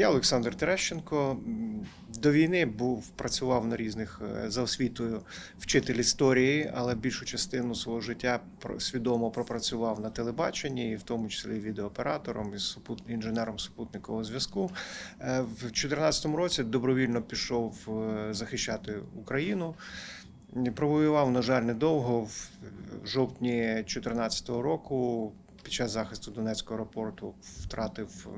Я Олександр Терещенко. До війни був працював на різних е, за освітою вчитель історії, але більшу частину свого життя свідомо пропрацював на телебаченні, в тому числі відеооператором і супут- інженером супутникового зв'язку. Е, В 2014 році добровільно пішов е, захищати Україну. Провоював, на жаль, недовго. В жовтні 2014 року під час захисту Донецького аеропорту втратив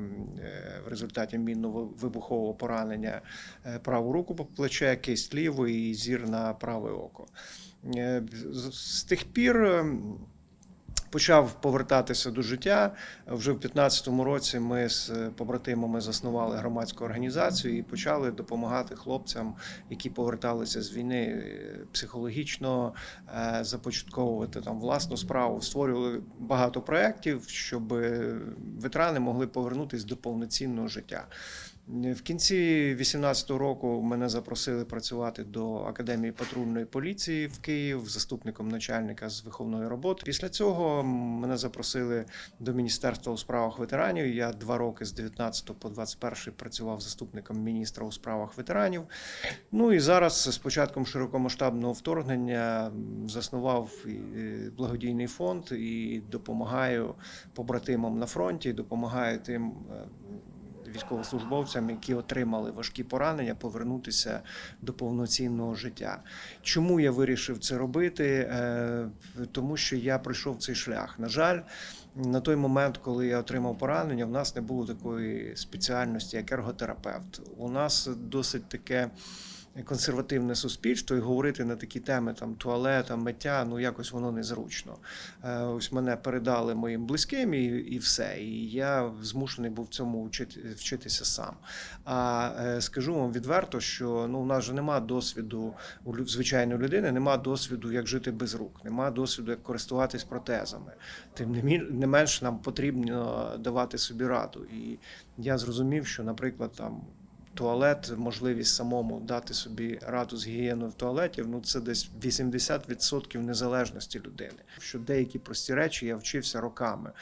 е, в результаті мінно-вибухового поранення е, праву руку по плече, кисть лівої і зір на праве око. Е, з- тих пір почав повертатися до життя. Вже в 2015 році ми з побратимами заснували громадську організацію і почали допомагати хлопцям, які поверталися з війни е, психологічно, е, започатковувати там власну справу. Створювали багато проєктів, щоб ветерани могли повернутися до повноцінного життя. В кінці 2018 року мене запросили працювати до Академії патрульної поліції в Київ заступником начальника з виховної роботи. Після цього мене запросили до Міністерства у справах ветеранів. Я два роки з 19 по 21 працював заступником міністра у справах ветеранів. Ну і зараз з початком широкомасштабного вторгнення заснував е, благодійний фонд і допомагаю побратимам на фронті, допомагаю тим. Військовослужбовцям, які отримали важкі поранення, повернутися до повноцінного життя. Чому я вирішив це робити? Е, Тому що я пройшов цей шлях. На жаль, на той момент, коли я отримав поранення, в нас не було такої спеціальності, як ерготерапевт. У нас досить таке консервативне суспільство, і говорити на такі теми, там туалета, миття, ну якось воно незручно. Е, Ось мене передали моїм близьким, і, і все. І я змушений був цьому вчити, вчитися сам. А е, скажу вам відверто, що ну, у нас же нема досвіду у звичайної людини, нема досвіду, як жити без рук, нема досвіду, як користуватись протезами. Тим не менш нам потрібно давати собі раду. І я зрозумів, що, наприклад, там. Туалет, можливість самому дати собі раду з гігієною в туалеті, ну це десь 80% незалежності людини. Що деякі прості речі я вчився роками.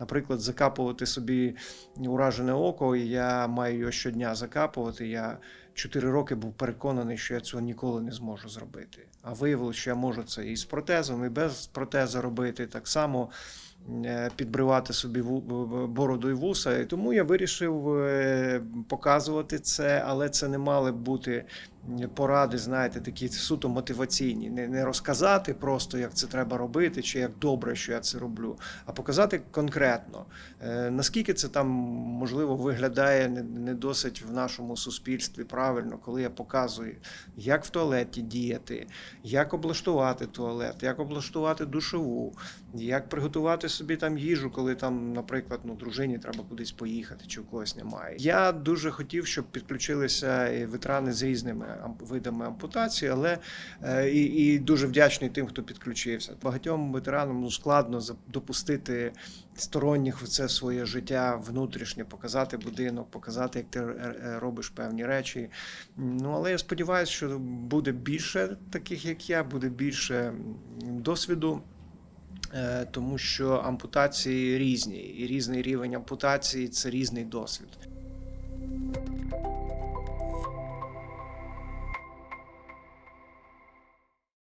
Наприклад, закапувати собі уражене око, і я маю його щодня закапувати. Я 4 роки був переконаний, що я цього ніколи не зможу зробити. А виявилося, що я можу це і з протезом, і без протеза робити. Так само е, підбривати собі бороду і вуса. І Тому я вирішив е, показувати це, але це не мали бути поради, знаєте, такі суто мотиваційні. Не, розказати просто, як це треба робити, чи як добре, що я це роблю, а показати конкретно, е, наскільки це там можливо виглядає не досить в нашому суспільстві правильно, коли я показую, як в туалеті діяти, як облаштувати туалет, як облаштувати душову, як приготувати собі там їжу, коли там, наприклад, ну, дружині треба кудись поїхати, чи в когось немає. Я дуже хотів, щоб підключилися ветерани з різними ам- видами ампутації, але е, і, і дуже вдячний тим, хто підключився. Багатьом ветеранам ну, складно допустити сторонніх в це своє життя внутрішнє, показати будинок, показати, як ти е, е, робиш певні речі. Ну але я сподіваюся, що буде більше таких, як я, буде більше досвіду. Е, Тому що ампутації різні, і різний рівень ампутації це різний досвід.